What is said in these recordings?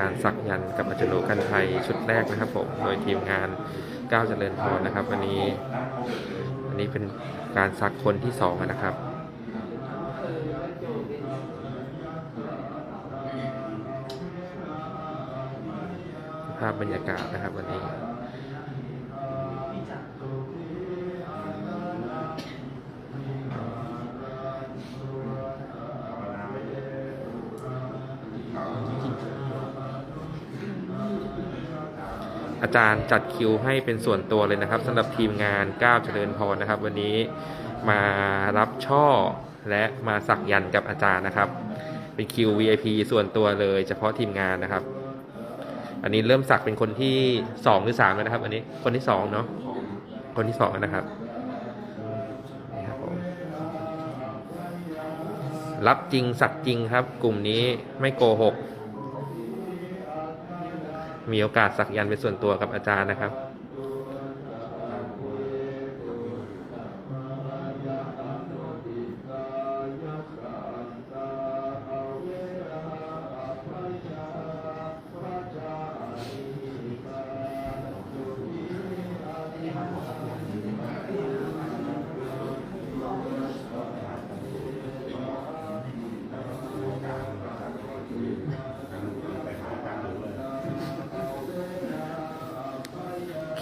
การสักยันกับอาจารย์โลกันไทยชุดแรกนะครับผมโดยทีมงานก้าวเจริญพรนะครับ วันนี้วันนี้เป็นการสักคนที่สองนะครับ ภาพบรรยากาศนะครับวันนี้ อาจารย์จัดคิวให้เป็นส่วนตัวเลยนะครับสำหรับทีมงานก้าวเจริญพรนะครับ วันนี้มารับช่อและมาสักยันต์กับอาจารย์นะครับ เป็นคิว VIP ส่วนตัวเลย เฉพาะทีมงานนะครับ อันนี้เริ่มสักเป็นคนที่สองหรือสามแล้วนะครับ อันนี้คนที่สองเนาะคนที่สองนะครับรับจริงสักจริงครับ กลุ่มนี้ไม่โกหก มีโอกาสสักยันเป็นส่วนตัวกับอาจารย์นะครับ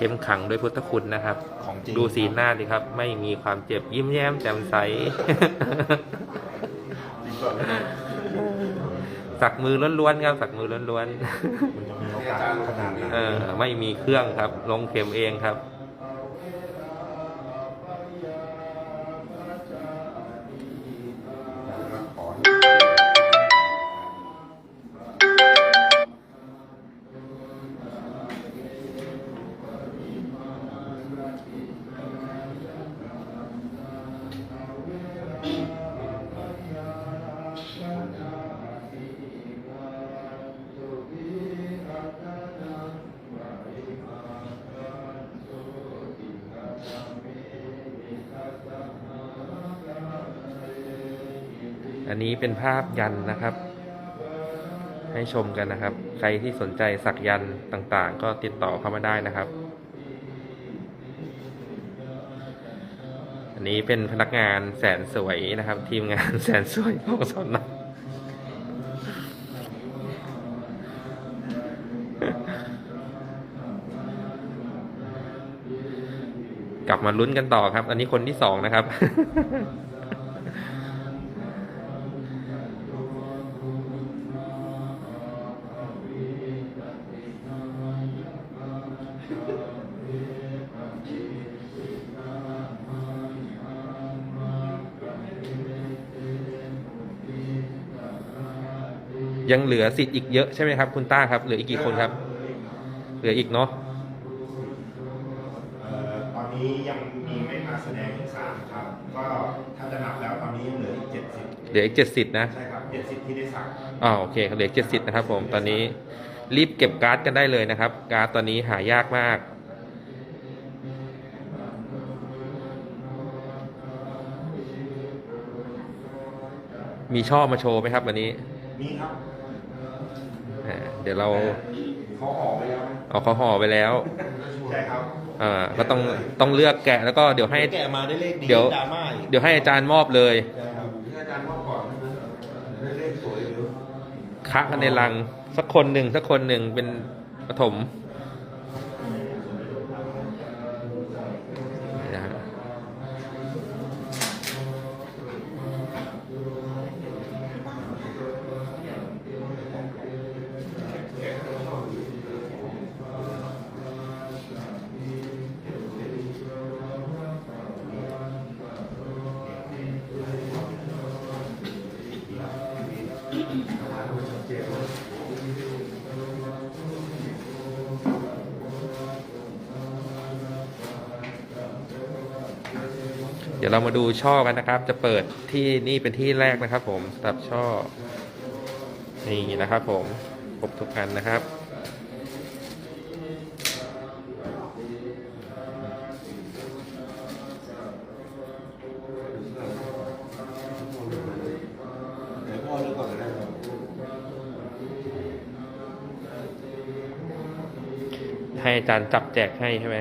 เข้มขังด้วยพุทธคุณนะครับ ของจริงดูสีหน้าดิครับ ไม่มีความเจ็บยิ้มแย้มแจ่มใสสักมือล้วนๆครับสักมือล้วนมันจะมีโอกาสขนาดไหนๆเออไม่มีเครื่องครับ ลงเข็มเองครับ อันนี้เป็นภาพยันนะครับ ให้ชมกันนะครับ ใครที่สนใจสักยันต์ต่างๆ ก็ติดต่อเข้ามาได้นะครับ อันนี้เป็นพนักงานแสนสวยนะครับ ทีมงานแสนสวยของสอนนะกลับมาลุ้นกันต่อครับ อันนี้คนที่สองนะครับ ยังเหลือสิทธิ์อีกเยอะใช่ไหมครับ คุณต้าครับ เหลืออีกกี่คนครับ เหลืออีกเนาะเอ่อตอนนี้ยังมีไม่มาแสดงอีกสามครับ ก็ถ้าจะนับแล้วตอนนี้เหลืออีกเจ็ดสิบเหลืออีกเจ็ดสิทธิ์นะใช่ครับเจ็ดสิบที่ได้สั่งอ๋อโอเคเหลือเจ็ดสิทธิ์นะครับ ผมตอนนี้รีบเก็บการ์ดกันได้เลยนะครับ การ์ดตอนนี้หายากมากมีช่อมาโชว์ไหมครับวันนี้ มีครับอ่า เดี๋ยวเราเขาออกไปแล้วนะเอาเขาห่อไปแล้วใช่ครับอ่าก็ต้องต้องเลือกแกะแล้วก็เดี๋ยวให้แกะมาได้เลขดีเดี๋ยวดราม่าอีกเดี๋ยวให้อาจารย์มอบเลยใช่ครับที่อาจารย์มอบก่อนนะได้เลขสวยหรือคะกันในรังสักคนหนึ่งสักคนหนึ่งเป็นปฐมนี่นะฮะ เดี๋ยวเรามาดูช่อกันนะครับ จะเปิดที่นี่เป็นที่แรกนะครับ ผมสำหรับช่อ นี่นะครับผมครบทุกอันนะครับ เดี๋ยวพ่อเลือกก่อนก็ได้ครับ ให้อาจารย์จับแจกให้ใช่ไหม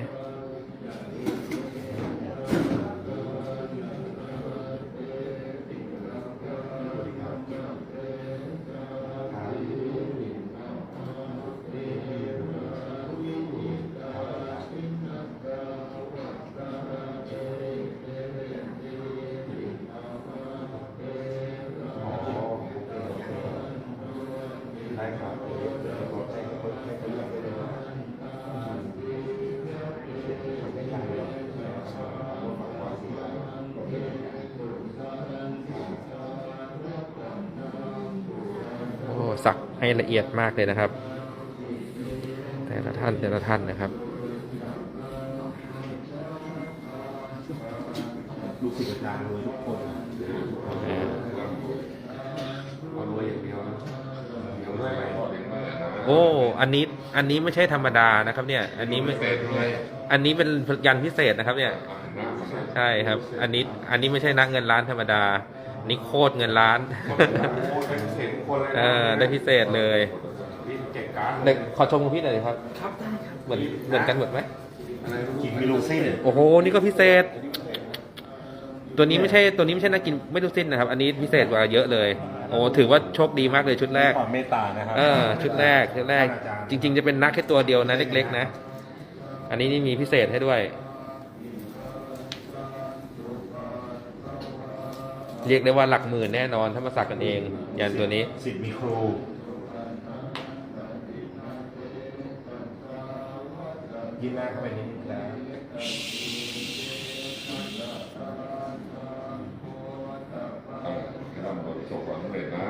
ได้ สักให้ละเอียดมากเลยนะครับ แต่ละท่านแต่ละท่านนะครับลูกศิษย์อาจารย์รวยทุกคนอ่าเอารวยอย่างเดียวนะเดี๋ยวด้วยไหมโอ้ อันนี้ อันนี้ไม่ใช่ธรรมดานะครับ เนี่ย อันนี้ไม่อันนี้เป็นยันพิเศษนะครับ เนี่ย ใช่ครับ อันนี้ อันนี้ไม่ใช่นักเงินล้านธรรมดา นี่โคตรเงินล้าน เออได้พิเศษเลยพี่เก็บการ์ดเด็กขอชมคุณพี่หน่อยดิครับ ครับได้ครับเหมือนเหมือนกันหมดไหมกินมิลูซินโอ้โห นี่ก็พิเศษ ตัวนี้ไม่ใช่ตัวนี้ไม่ใช่นักกินไม่ดูสิ้นนะครับ อันนี้พิเศษกว่าเยอะเลย โอ้ถือว่าโชคดีมากเลยชุดแรกความเมตตานะครัเออชุดแรกชุดแรก จริง ๆ จะเป็นนักแค่ตัวเดียวนะเล็ก ๆ นะ อันนี้นี่มีพิเศษให้ด้วย เรียกได้ว่าหลักหมื่นแน่นอน ถ้ามาสักกันเอง ยันตัวนี้ สิทธิ์ครู ยิ้มหน้าเข้าไปนิดนึงแล้วทำประสบความสำเร็จนะ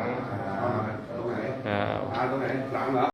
อ่าตรงไหนอ่า อ่ตรงไหนหลังเหรอ